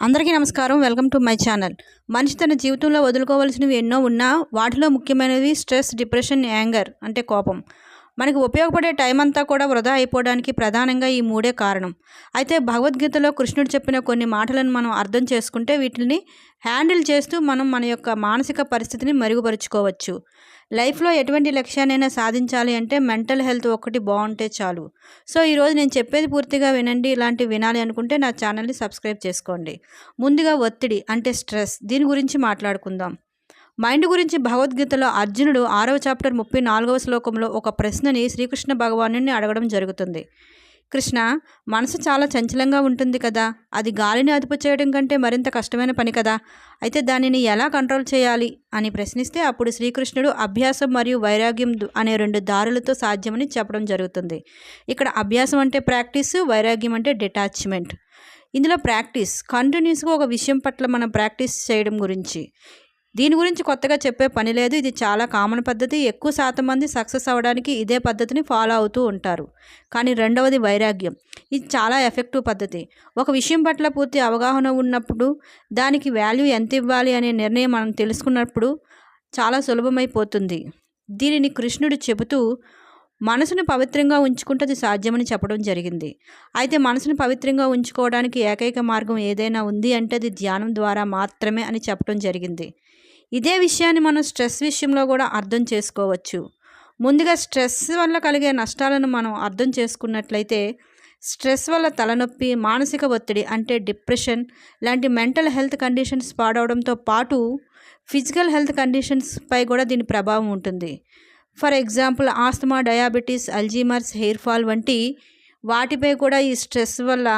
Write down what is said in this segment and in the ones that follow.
అందరికీ నమస్కారం. Welcome to my channel. మనిషి తన జీవితంలో వదులుకోవలసినవి ఎన్నో ఉన్నా వాటిలో ముఖ్యమైనవి స్ట్రెస్ డిప్రెషన్ యాంగర్ అంటే కోపం. మనకి ఉపయోగపడే టైం అంతా కూడా వృధా అయిపోవడానికి ప్రధానంగా ఈ మూడే కారణం. అయితే భగవద్గీతలో కృష్ణుడు చెప్పిన కొన్ని మాటలను మనం అర్థం చేసుకుంటే వీటిని హ్యాండిల్ చేస్తూ మనం మన యొక్క మానసిక పరిస్థితిని మెరుగుపరుచుకోవచ్చు. లైఫ్లో ఎటువంటి లక్ష్యాన్నైనా సాధించాలి అంటే మెంటల్ హెల్త్ ఒక్కటి బాగుంటే చాలు. సో ఈరోజు నేను చెప్పేది పూర్తిగా వినండి ఇలాంటివి వినాలి అనుకుంటే నా ఛానల్ని సబ్స్క్రైబ్ చేసుకోండి. ముందుగా ఒత్తిడి అంటే స్ట్రెస్ దీని గురించి మాట్లాడుకుందాం. మైండ్ గురించి భగవద్గీతలో అర్జునుడు ఆరవ చాప్టర్ ముప్పై నాలుగవ శ్లోకంలో ఒక ప్రశ్నని శ్రీకృష్ణ భగవాను అడగడం జరుగుతుంది. కృష్ణ మనసు చాలా చంచలంగా ఉంటుంది కదా. అది గాలిని అదుపు చేయడం కంటే మరింత కష్టమైన పని కదా. అయితే దానిని ఎలా కంట్రోల్ చేయాలి? అని ప్రశ్నిస్తే అప్పుడు శ్రీకృష్ణుడు అభ్యాసం మరియు వైరాగ్యం అనే రెండు దారులతో సాధ్యమని చెప్పడం జరుగుతుంది. ఇక్కడ అభ్యాసం అంటే ప్రాక్టీస్ వైరాగ్యం అంటే డిటాచ్మెంట్. ఇందులో ప్రాక్టీస్ కంటిన్యూస్గా ఒక విషయం పట్ల మనం ప్రాక్టీస్ చేయడం గురించి. దీని గురించి కొత్తగా చెప్పే పని లేదు. ఇది చాలా కామన్ పద్ధతి. ఎక్కువ శాతం మంది సక్సెస్ అవ్వడానికి ఇదే పద్ధతిని ఫాలో అవుతూ ఉంటారు. కానీ రెండవది వైరాగ్యం. ఇది చాలా ఎఫెక్టివ్ పద్ధతి. ఒక విషయం పట్ల పూర్తి అవగాహన ఉన్నప్పుడు దానికి వాల్యూ ఎంత ఇవ్వాలి అనే నిర్ణయం మనం తెలుసుకున్నప్పుడు చాలా సులభమైపోతుంది. దీనిని కృష్ణుడు చెబుతూ మనసును పవిత్రంగా ఉంచుకుంటే అది సాధ్యమని చెప్పడం జరిగింది. అయితే మనసును పవిత్రంగా ఉంచుకోవడానికి ఏకైక మార్గం ఏదైనా ఉంది అంటే అది ధ్యానం ద్వారా మాత్రమే అని చెప్పడం జరిగింది. ఇదే విషయాన్ని మనం స్ట్రెస్ విషయంలో కూడా అర్థం చేసుకోవచ్చు. ముందుగా స్ట్రెస్ వల్ల కలిగే నష్టాలను మనం అర్థం చేసుకున్నట్లయితే స్ట్రెస్ వల్ల తలనొప్పి మానసిక ఒత్తిడి అంటే డిప్రెషన్ లాంటి మెంటల్ హెల్త్ కండిషన్స్ పాడవడంతో పాటు ఫిజికల్ హెల్త్ కండిషన్స్ పై కూడా దీని ప్రభావం ఉంటుంది. For example asthma diabetes Alzheimer's hair fall వంటి వాటిపై కూడా ఈ స్ట్రెస్ వల్ల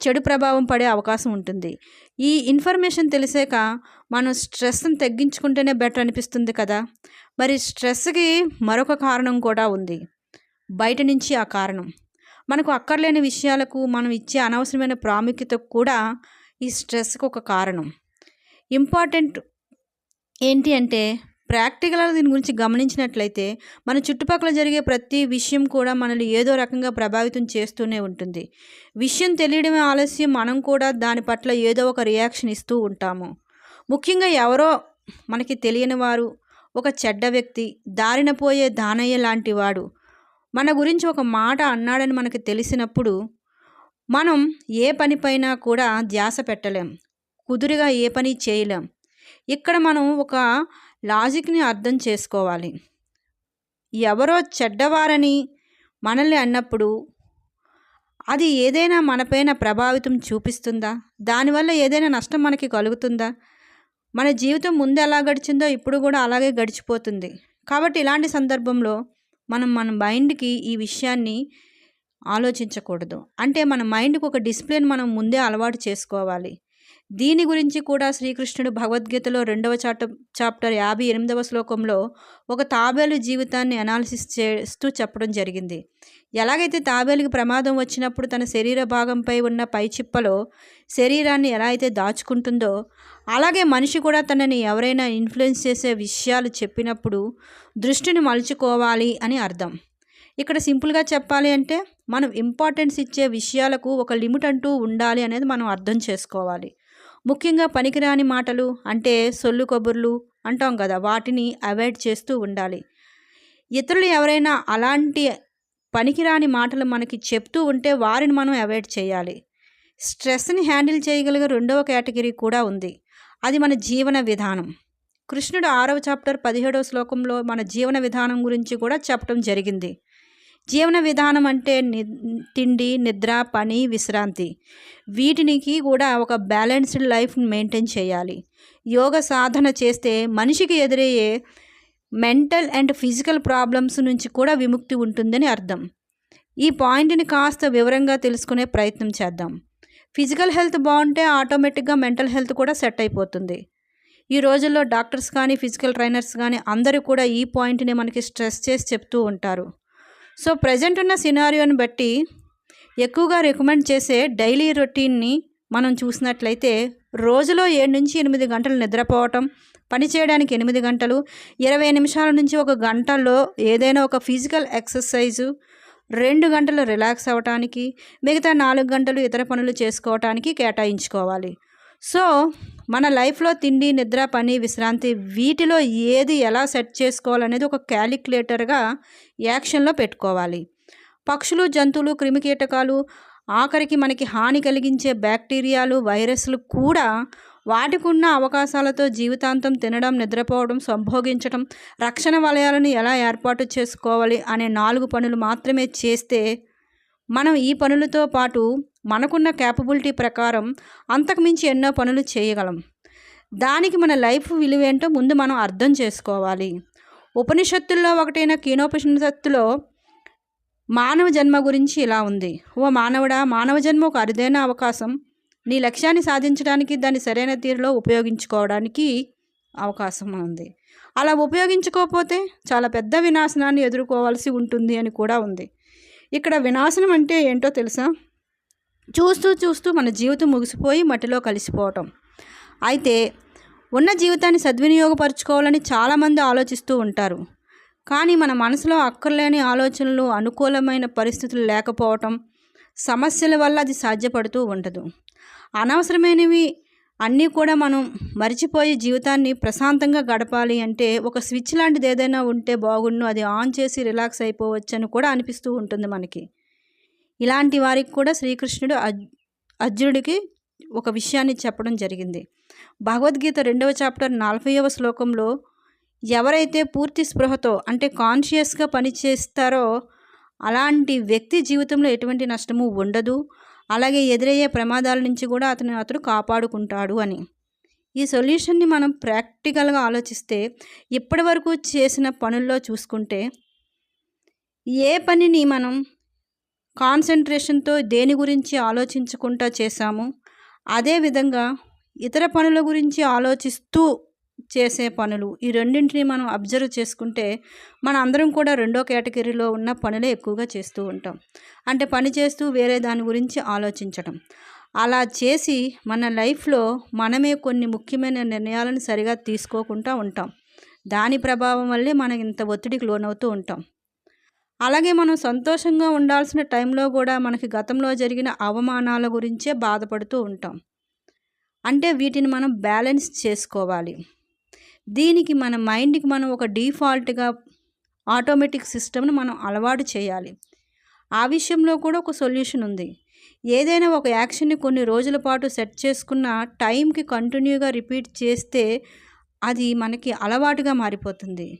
చెడు ప్రభావం పడే అవకాశం ఉంటుంది. ఈ ఇన్ఫర్మేషన్ తెలిసాక మనం స్ట్రెస్ని తగ్గించుకుంటేనే బెటర్ అనిపిస్తుంది కదా. మరి స్ట్రెస్కి మరొక కారణం కూడా ఉంది. బయట నుంచి ఆ కారణం. మనకు అక్కర్లేని విషయాలకు మనం ఇచ్చే అనవసరమైన ప్రాముఖ్యత కూడా ఈ స్ట్రెస్కి ఒక కారణం. ఇంపార్టెంట్ ఏంటి అంటే ప్రాక్టికల్గా దీని గురించి గమనించినట్లయితే మన చుట్టుపక్కల జరిగే ప్రతి విషయం కూడా మనల్ని ఏదో రకంగా ప్రభావితం చేస్తూనే ఉంటుంది. విషయం తెలియడమే ఆలస్యం మనం కూడా దాని పట్ల ఏదో ఒక రియాక్షన్ ఇస్తూ ఉంటాము. ముఖ్యంగా ఎవరో మనకి తెలియని వారు ఒక చెడ్డ వ్యక్తి దారిన పోయే దానయ్య లాంటి వాడు. మన గురించి ఒక మాట అన్నాడని మనకి తెలిసినప్పుడు మనం ఏ పనిపైనా కూడా ధ్యాస పెట్టలేం. కుదురుగా ఏ పని చేయలేం. ఇక్కడ మనం ఒక లాజిక్ని అర్థం చేసుకోవాలి. ఎవరో చెడ్డవారని మనల్ని అన్నప్పుడు అది ఏదైనా మనపైన ప్రభావితం చూపిస్తుందా? దానివల్ల ఏదైనా నష్టం మనకి కలుగుతుందా? మన జీవితం ముందు ఎలా గడిచిందో ఇప్పుడు కూడా అలాగే గడిచిపోతుంది. కాబట్టి ఇలాంటి సందర్భంలో మనం మన మైండ్కి ఈ విషయాన్ని ఆలోచించకూడదు. అంటే మన మైండ్కి ఒక డిసిప్లిన్ మనం ముందే అలవాటు చేసుకోవాలి. దీని గురించి కూడా శ్రీకృష్ణుడు భగవద్గీతలో రెండవ చాట చాప్టర్ యాభై ఎనిమిదవ శ్లోకంలో ఒక తాబేలు జీవితాన్ని అనాలిసిస్ చేస్తూ చెప్పడం జరిగింది. ఎలాగైతే తాబేలుకి ప్రమాదం వచ్చినప్పుడు తన శరీర భాగంపై ఉన్న పై చిప్పలో శరీరాన్ని ఎలా అయితే దాచుకుంటుందో అలాగే మనిషి కూడా తనని ఎవరైనా ఇన్ఫ్లుయెన్స్ చేసే విషయాలు చెప్పినప్పుడు దృష్టిని మలుచుకోవాలి అని అర్థం. ఇక్కడ సింపుల్గా చెప్పాలి అంటే మనం ఇంపార్టెన్స్ ఇచ్చే విషయాలకు ఒక లిమిట్ అంటూ ఉండాలి అనేది మనం అర్థం చేసుకోవాలి. ముఖ్యంగా పనికిరాని మాటలు అంటే సొల్లు కబుర్లు అంటాం కదా వాటిని అవాయిడ్ చేస్తూ ఉండాలి. ఇతరులు ఎవరైనా అలాంటి పనికిరాని మాటలు మనకి చెప్తూ ఉంటే వారిని మనం అవాయిడ్ చేయాలి. స్ట్రెస్ని హ్యాండిల్ చేయగలిగే రెండవ కేటగిరీ కూడా ఉంది. అది మన జీవన విధానం. కృష్ణుడు ఆరవ చాప్టర్ పదిహేడవ శ్లోకంలో మన జీవన విధానం గురించి కూడా చెప్పడం జరిగింది. జీవన విధానం అంటే ని తిండి నిద్ర పని విశ్రాంతి. వీటికి కూడా ఒక బ్యాలెన్స్డ్ లైఫ్ మెయింటైన్ చేయాలి. యోగ సాధన చేస్తే మనిషికి ఎదురయ్యే మెంటల్ అండ్ ఫిజికల్ ప్రాబ్లమ్స్ నుంచి కూడా విముక్తి ఉంటుందని అర్థం. ఈ పాయింట్ని కాస్త వివరంగా తెలుసుకునే ప్రయత్నం చేద్దాం. ఫిజికల్ హెల్త్ బాగుంటే ఆటోమేటిక్గా మెంటల్ హెల్త్ కూడా సెట్ అయిపోతుంది. ఈ రోజుల్లో డాక్టర్స్ కానీ ఫిజికల్ ట్రైనర్స్ కానీ అందరూ కూడా ఈ పాయింట్ని మనకి స్ట్రెస్ చేసి చెప్తూ ఉంటారు. సో ప్రజెంట్ ఉన్న సినారియోని బట్టి ఎక్కువగా రికమెండ్ చేసే డైలీ రొటీన్ని మనం చూసినట్లయితే రోజులో ఏడు నుంచి ఎనిమిది గంటలు నిద్రపోవటం పని చేయడానికి ఎనిమిది గంటలు ఇరవై నిమిషాల నుంచి ఒక గంటలో ఏదైనా ఒక ఫిజికల్ ఎక్సర్సైజు రెండు గంటలు రిలాక్స్ అవ్వటానికి మిగతా నాలుగు గంటలు ఇతర పనులు చేసుకోవటానికి కేటాయించుకోవాలి. సో మన లైఫ్లో తిండి నిద్ర పని విశ్రాంతి వీటిలో ఏది ఎలా సెట్ చేసుకోవాలనేది ఒక క్యాలిక్యులేటర్గా యాక్షన్లో పెట్టుకోవాలి. పక్షులు జంతువులు క్రిమికీటకాలు ఆఖరికి మనకి హాని కలిగించే బ్యాక్టీరియాలు వైరస్లు కూడా వాటికున్న అవకాశాలతో జీవితాంతం తినడం నిద్రపోవడం సంభోగించడం రక్షణ వలయాలను ఎలా ఏర్పాటు చేసుకోవాలి అనే నాలుగు పనులు మాత్రమే చేస్తే మనం ఈ పనులతో పాటు మనకున్న క్యాపబిలిటీ ప్రకారం అంతకుమించి ఎన్నో పనులు చేయగలం. దానికి మన లైఫ్ విలువేంటో ముందు మనం అర్థం చేసుకోవాలి. ఉపనిషత్తుల్లో ఒకటైన కీనోపనిషత్తులో మానవ జన్మ గురించి ఇలా ఉంది. ఓ మానవుడా మానవ జన్మ ఒక అరుదైన అవకాశం. నీ లక్ష్యాన్ని సాధించడానికి దాన్ని సరైన తీరులో ఉపయోగించుకోవడానికి అవకాశం ఉంది. అలా ఉపయోగించుకోకపోతే చాలా పెద్ద వినాశనాన్ని ఎదుర్కోవాల్సి ఉంటుంది అని కూడా ఉంది. ఇక్కడ వినాశనం అంటే ఏంటో తెలుసా? చూస్తూ చూస్తూ మన జీవితం ముగిసిపోయి మట్టిలో కలిసిపోవటం. అయితే ఉన్న జీవితాన్ని సద్వినియోగపరచుకోవాలని చాలామంది ఆలోచిస్తూ ఉంటారు. కానీ మన మనసులో అక్కర్లేని ఆలోచనలు అనుకూలమైన పరిస్థితులు లేకపోవటం సమస్యల వల్ల అది సాధ్యపడుతూ ఉండదు. అనవసరమైనవి అన్నీ కూడా మనం మర్చిపోయి జీవితాన్ని ప్రశాంతంగా గడపాలి అంటే ఒక స్విచ్ లాంటిది ఏదైనా ఉంటే బాగుండు అది ఆన్ చేసి రిలాక్స్ అయిపోవచ్చు అని కూడా అనిపిస్తూ ఉంటుంది మనకి. ఇలాంటి వారికి కూడా శ్రీకృష్ణుడు అర్జునుడికి ఒక విషయాన్ని చెప్పడం జరిగింది. భగవద్గీత రెండవ చాప్టర్ నలభైవ శ్లోకంలో ఎవరైతే పూర్తి స్పృహతో అంటే కాన్షియస్గా పనిచేస్తారో అలాంటి వ్యక్తి జీవితంలో ఎటువంటి నష్టము ఉండదు. అలాగే ఎదురయ్యే ప్రమాదాల నుంచి కూడా అతను అతడు కాపాడుకుంటాడు అని. ఈ సొల్యూషన్ని మనం ప్రాక్టికల్గా ఆలోచిస్తే ఇప్పటి వరకు చేసిన పనుల్లో చూసుకుంటే ఏ పనిని మనం కాన్సన్ట్రేషన్తో దేని గురించి ఆలోచించుకుంటా చేశాము అదేవిధంగా ఇతర పనుల గురించి ఆలోచిస్తూ చేసే పనులు ఈ రెండింటిని మనం అబ్జర్వ్ చేసుకుంటే మన అందరం కూడా రెండో కేటగిరీలో ఉన్న పనులే ఎక్కువగా చేస్తూ ఉంటాం. అంటే పని చేస్తూ వేరే దాని గురించి ఆలోచించడం. అలా చేసి మన లైఫ్లో మనమే కొన్ని ముఖ్యమైన నిర్ణయాలను సరిగా తీసుకోకుండా ఉంటాం. దాని ప్రభావం వల్లే మనం ఇంత ఒత్తిడికి లోనవుతూ ఉంటాం. అలాగే మనం సంతోషంగా ఉండాల్సిన టైంలో కూడా మనకి గతంలో జరిగిన అవమానాల గురించే బాధపడుతూ ఉంటాం. అంటే వీటిని మనం బ్యాలెన్స్ చేసుకోవాలి. దీనికి మన మైండ్కి మనం ఒక డిఫాల్ట్గా ఆటోమేటిక్ సిస్టమ్ను మనం అలవాటు చేయాలి. ఆ విషయంలో కూడా ఒక సొల్యూషన్ ఉంది. ఏదైనా ఒక యాక్షన్ని కొన్ని రోజుల పాటు సెట్ చేసుకున్న టైంకి కంటిన్యూగా రిపీట్ చేస్తే అది మనకి అలవాటుగా మారిపోతుంది.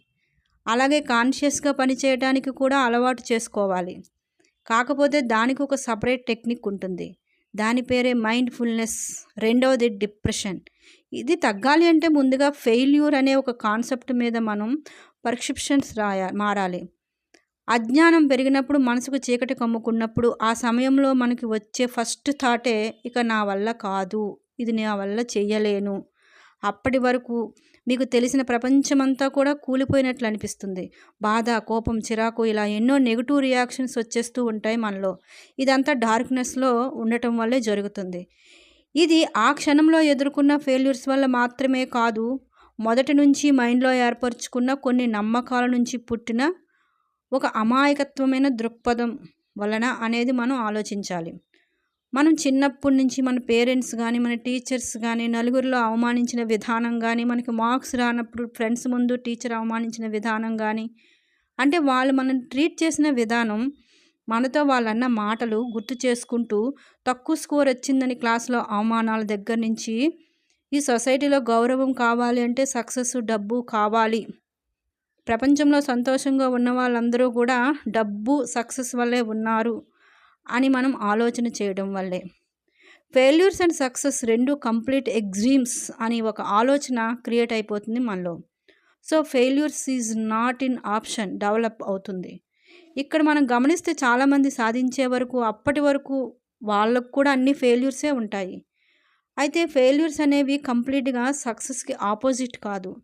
అలాగే కాన్షియస్గా పనిచేయడానికి కూడా అలవాటు చేసుకోవాలి. కాకపోతే దానికి ఒక సపరేట్ టెక్నిక్ ఉంటుంది. దాని పేరే మైండ్ఫుల్నెస్ రెండవది డిప్రెషన్. ఇది తగ్గాలి అంటే ముందుగా ఫెయిల్యూర్ అనే ఒక కాన్సెప్ట్ మీద మనం పర్సెప్షన్స్ రాయ మారాలి. అజ్ఞానం పెరిగినప్పుడు మనసుకు చీకటి కమ్ముకున్నప్పుడు ఆ సమయంలో మనకి వచ్చే ఫస్ట్ థాటే ఇక నా వల్ల కాదు ఇది నా వల్ల చేయలేను అప్పటి వరకు మీకు తెలిసిన ప్రపంచమంతా కూడా కూలిపోయినట్లు అనిపిస్తుంది. బాధ కోపం చిరాకు ఇలా ఎన్నో నెగిటివ్ రియాక్షన్స్ వచ్చేస్తూ ఉంటాయి మనలో. ఇదంతా డార్క్నెస్లో ఉండటం వల్లే జరుగుతుంది. ఇది ఆ క్షణంలో ఎదుర్కొన్న ఫెయిల్యూర్స్ వల్ల మాత్రమే కాదు మొదటి నుంచి మైండ్లో ఏర్పరచుకున్న కొన్ని నమ్మకాల నుంచి పుట్టిన ఒక అమాయకత్వమైన దృక్పథం వలన అనేది మనం ఆలోచించాలి. మనం చిన్నప్పటి నుంచి మన పేరెంట్స్ కానీ మన టీచర్స్ కానీ నలుగురిలో అవమానించిన విధానం కానీ మనకి మార్క్స్ రానప్పుడు ఫ్రెండ్స్ ముందు టీచర్ అవమానించిన విధానం కానీ అంటే వాళ్ళు మనం ట్రీట్ చేసిన విధానం మనతో వాళ్ళన్న మాటలు గుర్తు చేసుకుంటూ తక్కువ స్కోర్ వచ్చిందని క్లాస్లో అవమానాల దగ్గర నుంచి ఈ సొసైటీలో గౌరవం కావాలి అంటే సక్సెస్ డబ్బు కావాలి. ప్రపంచంలో సంతోషంగా ఉన్న వాళ్ళందరూ కూడా డబ్బు సక్సెస్ వల్లే ఉన్నారు అని మనం ఆలోచన చేయడం వల్లే. ఫెయిల్యూర్స్ అండ్ సక్సెస్ రెండు కంప్లీట్ ఎగ్జీమ్స్ అని ఒక ఆలోచన క్రియేట్ అయిపోతుంది మనలో. So failures is not in option develop అవుతుంది. ఇక్కడ మనం గమనిస్తే చాలామంది సాధించే వరకు అప్పటి వరకు వాళ్ళకు కూడా అన్ని ఫెయిల్యూర్సే ఉంటాయి. అయితే ఫెయిల్యూర్స్ అనేవి కంప్లీట్గా సక్సెస్కి ఆపోజిట్ కాదు.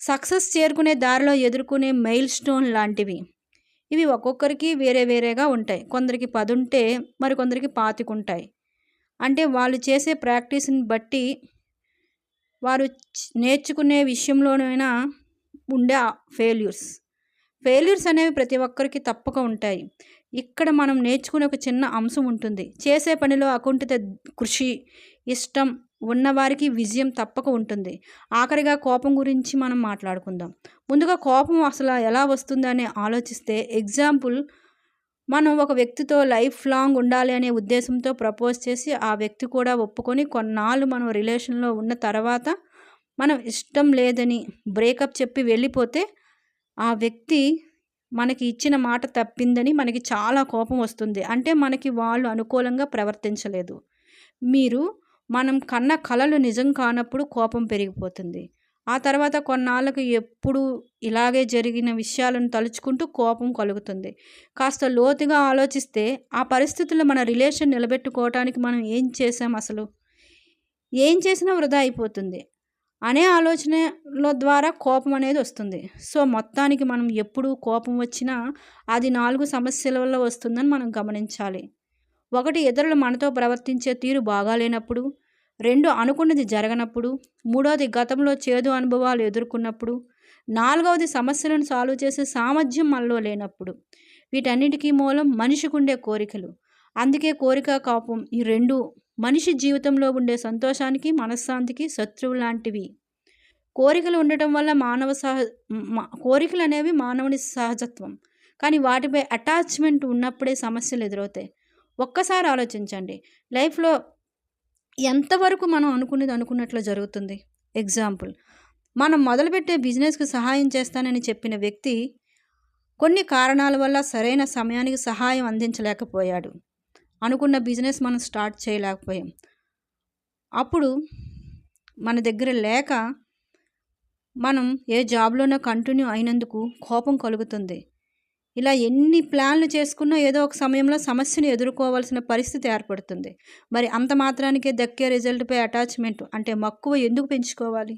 సక్సెస్ చేరుకునే దారిలో ఎదుర్కొనే మైల్ స్టోన్ లాంటివి. ఇవి ఒక్కొక్కరికి వేరే వేరేగా ఉంటాయి. కొందరికి పది ఉంటే మరికొందరికి పాతికుంటాయి. అంటే వాళ్ళు చేసే ప్రాక్టీస్ని బట్టి వారు నేర్చుకునే విషయంలోనైనా ఉండే ఫెయిల్యూర్స్. ఫెయిల్యూర్స్ అనేవి ప్రతి ఒక్కరికి తప్పక ఉంటాయి. ఇక్కడ మనం నేర్చుకునే ఒక చిన్న అంశం ఉంటుంది. చేసే పనిలో అకుంఠిత కృషి ఇష్టం ఉన్నవారికి విజయం తప్పక ఉంటుంది. ఆఖరిగా కోపం గురించి మనం మాట్లాడుకుందాం. ముందుగా కోపం అసలు ఎలా వస్తుందని ఆలోచిస్తే ఎగ్జాంపుల్ మనం ఒక వ్యక్తితో లైఫ్ లాంగ్ ఉండాలి అనే ఉద్దేశంతో ప్రపోజ్ చేసి ఆ వ్యక్తి కూడా ఒప్పుకొని కొన్నాళ్ళు మనం రిలేషన్లో ఉన్న తర్వాత మనం ఇష్టం లేదని బ్రేకప్ చెప్పి వెళ్ళిపోతే ఆ వ్యక్తి మనకి ఇచ్చిన మాట తప్పిందని మనకి చాలా కోపం వస్తుంది. అంటే మనకి వాళ్ళు అనుకూలంగా ప్రవర్తించలేదు. మీరు మనం కన్న కళలు నిజం కానప్పుడు కోపం పెరిగిపోతుంది. ఆ తర్వాత కొన్నాళ్ళకు ఎప్పుడు ఇలాగే జరిగిన విషయాలను తలుచుకుంటూ కోపం కలుగుతుంది. కాస్త లోతుగా ఆలోచిస్తే ఆ పరిస్థితుల్లో మన రిలేషన్ నిలబెట్టుకోవటానికి మనం ఏం చేసాం అసలు? ఏం చేసినా వృధా అయిపోతుంది. అనే ఆలోచనల ద్వారా కోపం అనేది వస్తుంది. సో మొత్తానికి మనం ఎప్పుడు కోపం వచ్చినా అది నాలుగు సమస్యల వల్ల వస్తుందని మనం గమనించాలి. ఒకటి ఇతరులు మనతో ప్రవర్తించే తీరు బాగాలేనప్పుడు. రెండు అనుకున్నది జరగనప్పుడు. మూడవది గతంలో చేదు అనుభవాలు ఎదుర్కొన్నప్పుడు. నాలుగవది సమస్యలను సాల్వ్ చేసే సామర్థ్యం మనలో లేనప్పుడు. వీటన్నిటికీ మూలం మనిషికి ఉండే కోరికలు. అందుకే కోరిక కోపం ఈ రెండు మనిషి జీవితంలో ఉండే సంతోషానికి మనశ్శాంతికి శత్రువు లాంటివి. కోరికలు ఉండటం వల్ల మానవ సహ కోరికలు అనేవి మానవుని సహజత్వం. కానీ వాటిపై అటాచ్మెంట్ ఉన్నప్పుడే సమస్యలు ఎదురవుతాయి. ఒక్కసారి ఆలోచించండి. లైఫ్లో ఎంతవరకు మనం అనుకునేది అనుకున్నట్లు జరుగుతుంది? ఎగ్జాంపుల్. మనం మొదలుపెట్టే బిజినెస్కి సహాయం చేస్తానని చెప్పిన వ్యక్తి కొన్ని కారణాల వల్ల సరైన సమయానికి సహాయం అందించలేకపోయాడు. అనుకున్న బిజినెస్ మనం స్టార్ట్ చేయలేకపోయాం. అప్పుడు మన దగ్గర లేక మనం ఏ జాబ్లోనో కంటిన్యూ అయినందుకు కోపం కలుగుతుంది. ఇలా ఎన్ని ప్లాన్లు చేసుకున్నా ఏదో ఒక సమయంలో సమస్యను ఎదుర్కోవాల్సిన పరిస్థితి ఏర్పడుతుంది. మరి అంత మాత్రానికే దక్కే రిజల్ట్పై అటాచ్మెంట్ అంటే మక్కువ ఎందుకు పెంచుకోవాలి?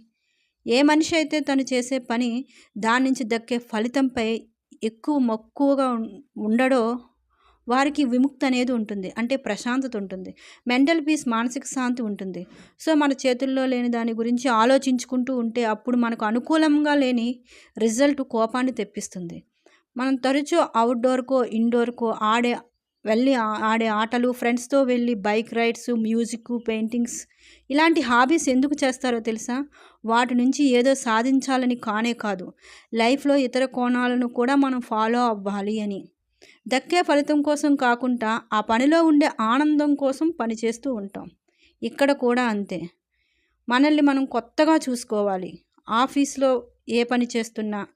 ఏ మనిషి అయితే తను చేసే పని దాని నుంచి దక్కే ఫలితంపై ఎక్కువ మక్కువగా ఉండడో వారికి విముక్తి అనేది ఉంటుంది. అంటే ప్రశాంతత ఉంటుంది. మెంటల్ పీస్ మానసిక శాంతి ఉంటుంది. సో మన చేతుల్లో లేని దాని గురించి ఆలోచించుకుంటూ ఉంటే అప్పుడు మనకు అనుకూలంగా లేని రిజల్ట్ కోపాన్ని తెప్పిస్తుంది. మనం తరచూ అవుట్డోర్కో ఇండోర్కో ఆడే వెళ్ళి ఆడే ఆటలు ఫ్రెండ్స్తో వెళ్ళి బైక్ రైడ్స్ మ్యూజిక్ పెయింటింగ్స్ ఇలాంటి హాబీస్ ఎందుకు చేస్తారో తెలుసా? వాటి నుంచి ఏదో సాధించాలని కానే కాదు. లైఫ్లో ఇతర కోణాలను కూడా మనం ఫాలో అవ్వాలి అని. దక్కే ఫలితం కోసం కాకుండా ఆ పనిలో ఉండే ఆనందం కోసం పనిచేస్తూ ఉంటాం. ఇక్కడ కూడా అంతే. మనల్ని మనం కొత్తగా చూసుకోవాలి. ఆఫీస్లో ఏ పని చేస్తున్నా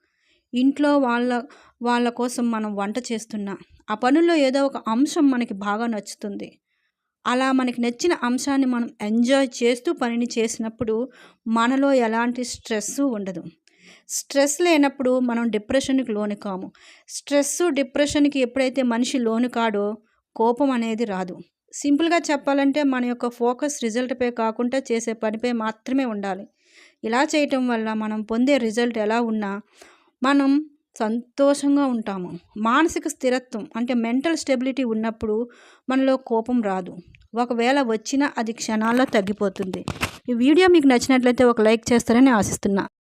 ఇంట్లో వాళ్ళ వాళ్ళ కోసం మనం వంట చేస్తున్నా ఆ పనుల్లో ఏదో ఒక అంశం మనకి బాగా నచ్చుతుంది. అలా మనకి నచ్చిన అంశాన్ని మనం ఎంజాయ్ చేస్తూ పనిని చేసినప్పుడు మనలో ఎలాంటి స్ట్రెస్ ఉండదు. స్ట్రెస్ లేనప్పుడు మనం డిప్రెషన్కి లోను కాము. స్ట్రెస్ డిప్రెషన్కి ఎప్పుడైతే మనిషి లోను కాడో కోపం అనేది రాదు. సింపుల్గా చెప్పాలంటే మన యొక్క ఫోకస్ రిజల్ట్పై కాకుండా చేసే పనిపై మాత్రమే ఉండాలి. ఇలా చేయటం వల్ల మనం పొందే రిజల్ట్ ఎలా ఉన్నా మనం సంతోషంగా ఉంటాము. మానసిక స్థిరత్వం అంటే మెంటల్ స్టెబిలిటీ ఉన్నప్పుడు మనలో కోపం రాదు. ఒకవేళ వచ్చినా అది క్షణాల్లో తగ్గిపోతుంది. ఈ వీడియో మీకు నచ్చినట్లయితే ఒక లైక్ చేస్తారని ఆశిస్తున్నా.